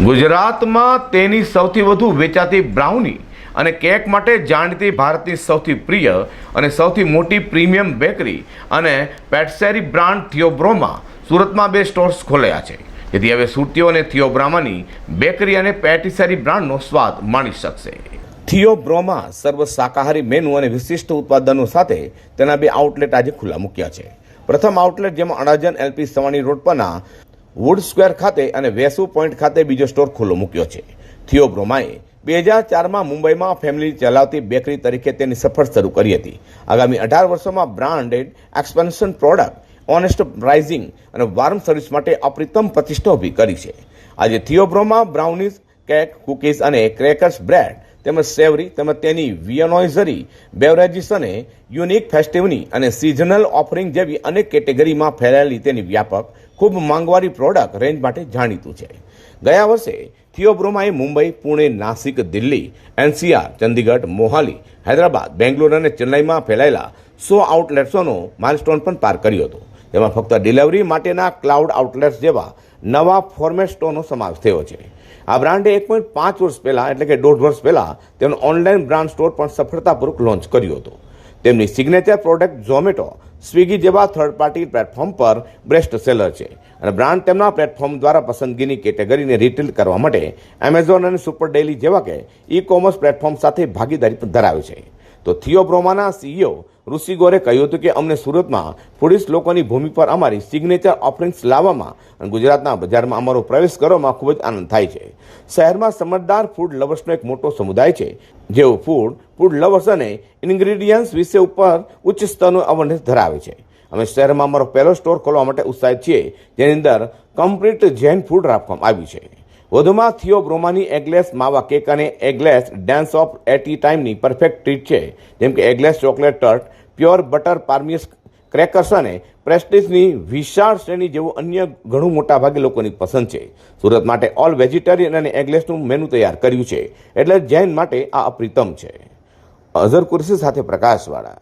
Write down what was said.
ગુજરાતમાં તેની સૌથી વધુ વેચાતી બ્રાઉની અને કેક માટે જાણીતી ભારતની સૌથી પ્રિય અને સૌથી મોટી પ્રીમિયમ બેકરી અને પેટસેરી બ્રાન્ડ થિયોબ્રોમાં સુરતમાં બે સ્ટોર્સ ખોલ્યા છે. જેથી હવે સુરતીઓ અને થિયોબ્રામાની બેકરી અને પેટીસેરી બ્રાન્ડનો સ્વાદ માણી શકશે. થિયોબ્રોમા સર્વ શાકાહારી મેનુ અને વિશિષ્ટ ઉત્પાદનો સાથે તેના બે આઉટલેટ આજે ખુલ્લા મૂક્યા છે. પ્રથમ આઉટલેટ જેમાં અડાજન એલપી સવાણી રોડ પરના વુડ સ્ક્વેર ખાતે અને વેસુ પોઈન્ટ ખાતે બીજો સ્ટોર ખુલ્લો મૂક્યો છે. થિયોબ્રોમાએ બે હજાર ચારમાં મુંબઈમાં ફેમિલી ચલાવતી બેકરી તરીકે તેની સફર શરૂ કરી હતી. આગામી અઢાર વર્ષોમાં branded expansion product honest pricing અને વાર્મ સર્વિસ માટે અપ્રિતમ પ્રતિષ્ઠા ઊભી કરી છે. આજે થિયોબ્રોમા બ્રાઉનીઝ કેક કૂકીઝ અને ક્રેકર્સ બ્રેડ તેમજ સેવરી તેમજ તેની વિયનોઇઝરી બેવરેજીસ અને યુનિક ફેસ્ટિવની અને સિઝનલ ઓફરિંગ જેવી અનેક કેટેગરીમાં ફેલાયેલી તેની વ્યાપક ખૂબ માંગવારી પ્રોડક્ટ રેન્જ માટે જાણીતું છે. ગયા વર્ષે થિયોબ્રોમાએ મુંબઈ, પુણે, નાસિક, દિલ્હી, એનસીઆર, ચંદીગઢ, મોહાલી, હૈદરાબાદ, બેંગ્લોર અને ચેન્નાઈમાં ફેલાયેલા સો આઉટલેટ્સોનો માઇલસ્ટોન પણ પાર કર્યો હતો. તેમાં ફક્ત ડિલિવરી માટેના ક્લાઉડ આઉટલેટ્સ જેવા નવા ફોર્મેટ સ્ટોરનો સમાવેશ થયો છે. આ બ્રાન્ડે એક પોઈન્ટ પાંચ વર્ષ પહેલાં એટલે કે દોઢ વર્ષ પહેલાં તેનો ઓનલાઈન બ્રાન્ડ સ્ટોર પણ સફળતાપૂર્વક લોન્ચ કર્યો હતો. તેમની સિગ્નેચર પ્રોડક્ટ ઝોમેટો સ્વિગી જેવા થર્ડ પાર્ટી પ્લેટફોર્મ પર બેસ્ટ સેલર છે. અને બ્રાન્ડ તેમના પ્લેટફોર્મ દ્વારા પસંદગીની કેટેગરીને રિટેલ કરવા માટે એમેઝોન અને સુપર ડેલી જેવા કે ઈ કોમર્સ પ્લેટફોર્મ સાથે ભાગીદારી પણ ધરાવે છે. તો થિયોબ્રોમાના સીઈઓ ઋષિ ગોરે કહ્યું હતું કે અમને સુરતમાં ફૂડિસ્ટ લોકોની ભૂમિ પર અમારી સિગ્નેચર ઓફરિંગ્સ લાવવામાં અને ગુજરાતના બજારમાં અમારો પ્રવેશ કરવામાં ખૂબ જ આનંદ થાય છે. શહેરમાં સમજદાર ફૂડ લવર્સનો એક મોટો સમુદાય છે, જેઓ ફૂડ ફૂડ લવર્સ અને ઇન્ગ્રીડિયન્ટ્સ વિશે ઉપર ઉચ્ચ સ્તરનો અવેરનેસ ધરાવે છે. અમે શહેરમાં અમારો પહેલો સ્ટોર ખોલવા માટે ઉત્સાહિત છીએ, જેની અંદર કમ્પ્લીટ જૈન ફૂડ રાખવામાં આવ્યું છે. વધુમાં થિયોબ્રોમાની એગલેસ, માવા કેક અને એગલેસ ડેન્સ ઓફ એટી ટાઈમની પરફેક્ટ ટ્રીટ છે. જેમ કે eggless chocolate tart, pure butter parmesan crackers અને પ્રેસ્ટીજની વિશાળ શ્રેણી જેવું અન્ય ઘણું મોટા ભાગે લોકોની પસંદ છે. સુરત માટે ઓલ વેજીટેરિયન અને એગલેસનું મેનુ તૈયાર કર્યું છે. એટલે જૈન માટે આ અપ્રિતમ છે. અઝર કુર્સી સાથે પ્રકાશવાળા.